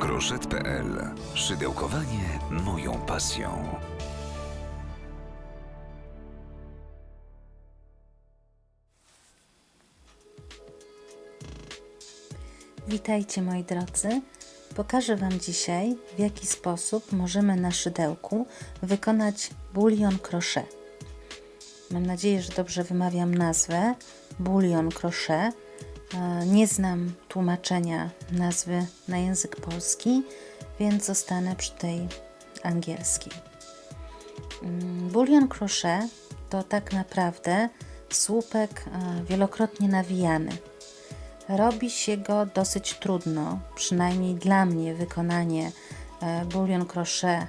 Groszet.pl. Szydełkowanie moją pasją. Witajcie moi drodzy. Pokażę Wam dzisiaj, w jaki sposób możemy na szydełku wykonać bulion crochet. Mam nadzieję, że dobrze wymawiam nazwę bulion crochet. E, Nie znam tłumaczenia nazwy na język polski, więc zostanę przy tej angielskiej. Mm, Bulion crochet to tak naprawdę słupek e, wielokrotnie nawijany. Robi się go dosyć trudno, przynajmniej dla mnie wykonanie e, bulion crochet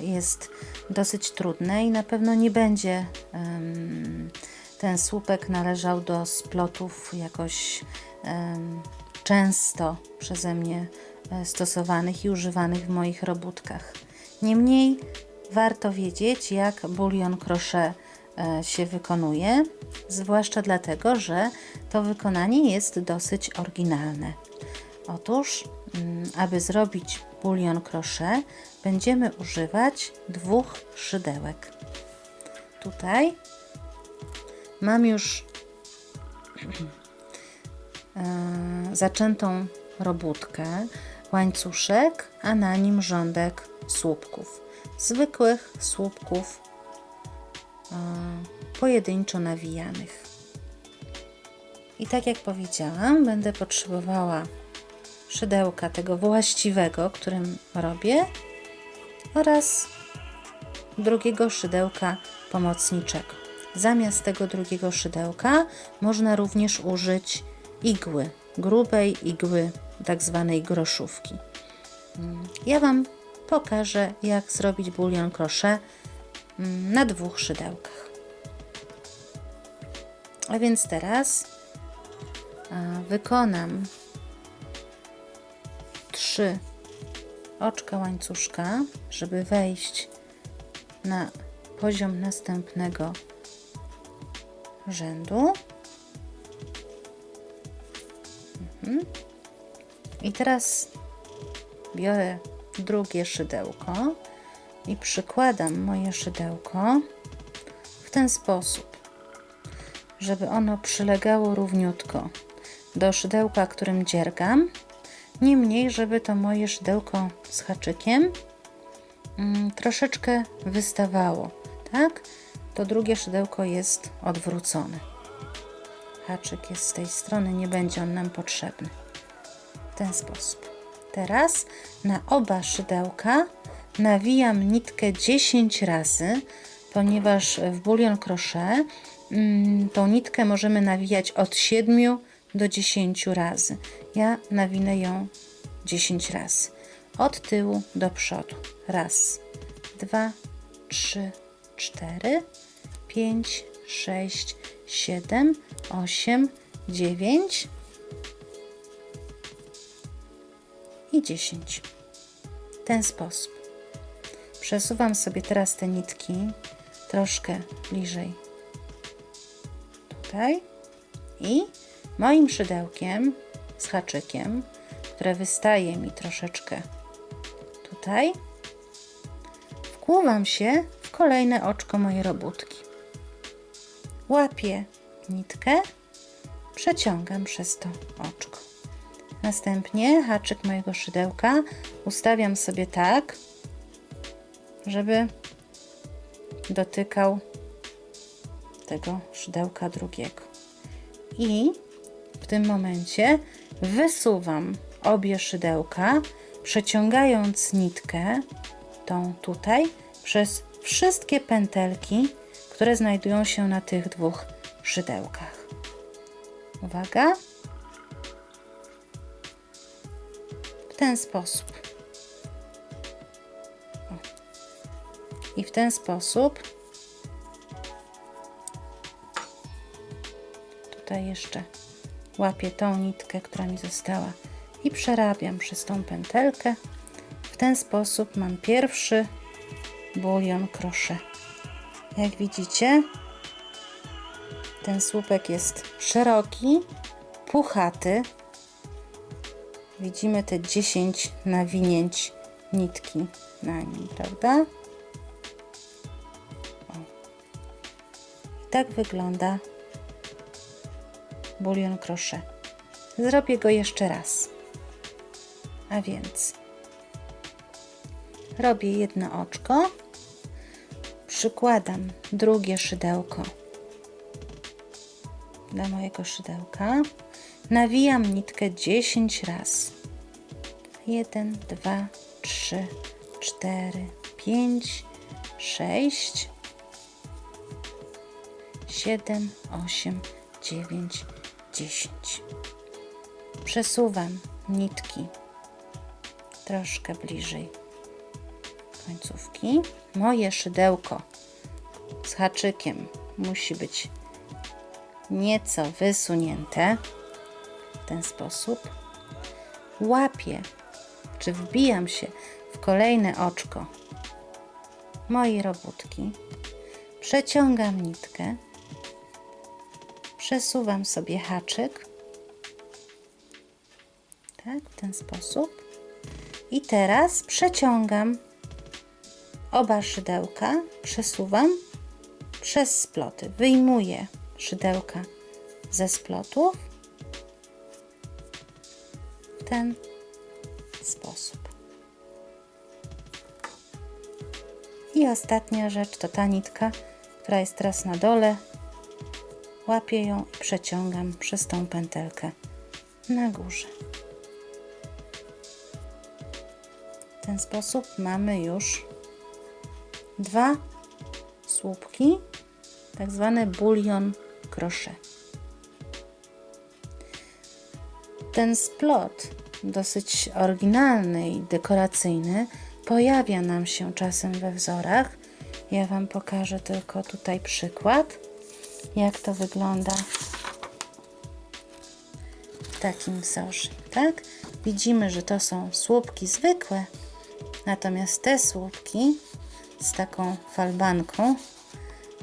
jest dosyć trudne i na pewno nie będzie ten słupek należał do splotów jakoś em, często przeze mnie e, stosowanych i używanych w moich robótkach. Niemniej warto wiedzieć, jak bulion crochet e, się wykonuje, zwłaszcza dlatego, że to wykonanie jest dosyć oryginalne. Otóż, mm, aby zrobić bulion crochet, będziemy używać dwóch szydełek. Tutaj mam już e, zaczętą robótkę, łańcuszek, a na nim rządek słupków. Zwykłych słupków e, pojedynczo nawijanych. I tak jak powiedziałam, będę potrzebowała szydełka tego właściwego, którym robię, oraz drugiego szydełka pomocniczego. Zamiast tego drugiego szydełka można również użyć igły, grubej igły, tak zwanej groszówki. Mm, Ja Wam pokażę, jak zrobić bulion crochet mm, na dwóch szydełkach. A więc teraz wykonam trzy oczka łańcuszka, żeby wejść na poziom następnego rzędu. Mhm. I teraz biorę drugie szydełko i przykładam moje szydełko w ten sposób, żeby ono przylegało równiutko do szydełka, którym dziergam. Niemniej, żeby to moje szydełko z haczykiem mm, troszeczkę wystawało, tak? To drugie szydełko jest odwrócone. Haczyk jest z tej strony, nie będzie on nam potrzebny. W ten sposób. Teraz na oba szydełka nawijam nitkę 10 razy, ponieważ w bulion crochet mm, tą nitkę możemy nawijać od 7 do 10 razy. Ja nawinę ją 10 razy. Od tyłu do przodu. Raz, dwa, trzy, cztery, pięć, sześć, siedem, osiem, dziewięć i 10. W ten sposób. Przesuwam sobie teraz te nitki troszkę bliżej tutaj i moim szydełkiem z haczykiem, które wystaje mi troszeczkę tutaj, wkłuwam się kolejne oczko mojej robótki. Łapię nitkę, przeciągam przez to oczko. Następnie haczyk mojego szydełka ustawiam sobie tak, żeby dotykał tego szydełka drugiego. I w tym momencie wysuwam obie szydełka, przeciągając nitkę, tą tutaj, przez wszystkie pętelki, które znajdują się na tych dwóch szydełkach. Uwaga. W ten sposób. I w ten sposób tutaj jeszcze łapię tą nitkę, która mi została i przerabiam przez tą pętelkę. W ten sposób mam pierwszy bulion crochet. Jak widzicie, ten słupek jest szeroki, puchaty, widzimy te 10 nawinięć nitki na nim, prawda? O. I tak wygląda bulion crochet. Zrobię go jeszcze raz. A więc robię jedno oczko, przykładam drugie szydełko do mojego szydełka, nawijam nitkę 10 razy. 1, 2, 3, 4, 5, 6, 7, 8, 9, 10. Przesuwam nitki troszkę bliżej końcówki. Moje szydełko z haczykiem musi być nieco wysunięte w ten sposób. Łapię, czy wbijam się w kolejne oczko mojej robótki. Przeciągam nitkę. Przesuwam sobie haczyk. Tak, w ten sposób. I teraz przeciągam oba szydełka, przesuwam przez sploty. Wyjmuję szydełka ze splotów w ten sposób. I ostatnia rzecz to ta nitka, która jest teraz na dole. Łapię ją i przeciągam przez tą pętelkę na górze. W ten sposób mamy już dwa słupki, tak zwany bulion crochet. Ten splot, dosyć oryginalny i dekoracyjny, pojawia nam się czasem we wzorach. Ja Wam pokażę tylko tutaj przykład, jak to wygląda w takim wzorze. Tak? Widzimy, że to są słupki zwykłe, natomiast te słupki z taką falbanką,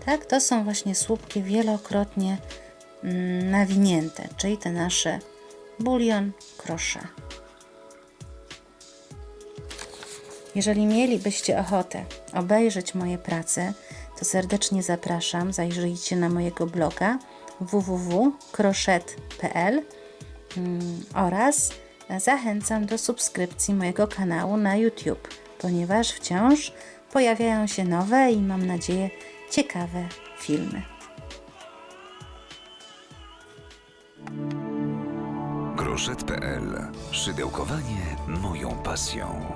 tak, to są właśnie słupki wielokrotnie mm, nawinięte, czyli te nasze bulion crochet. Jeżeli mielibyście ochotę obejrzeć moje prace, to serdecznie zapraszam. Zajrzyjcie na mojego bloga www.crochet.pl mm, oraz zachęcam do subskrypcji mojego kanału na YouTube, ponieważ wciąż pojawiają się nowe i mam nadzieję ciekawe filmy. Groszet.pl. Szydełkowanie moją pasją.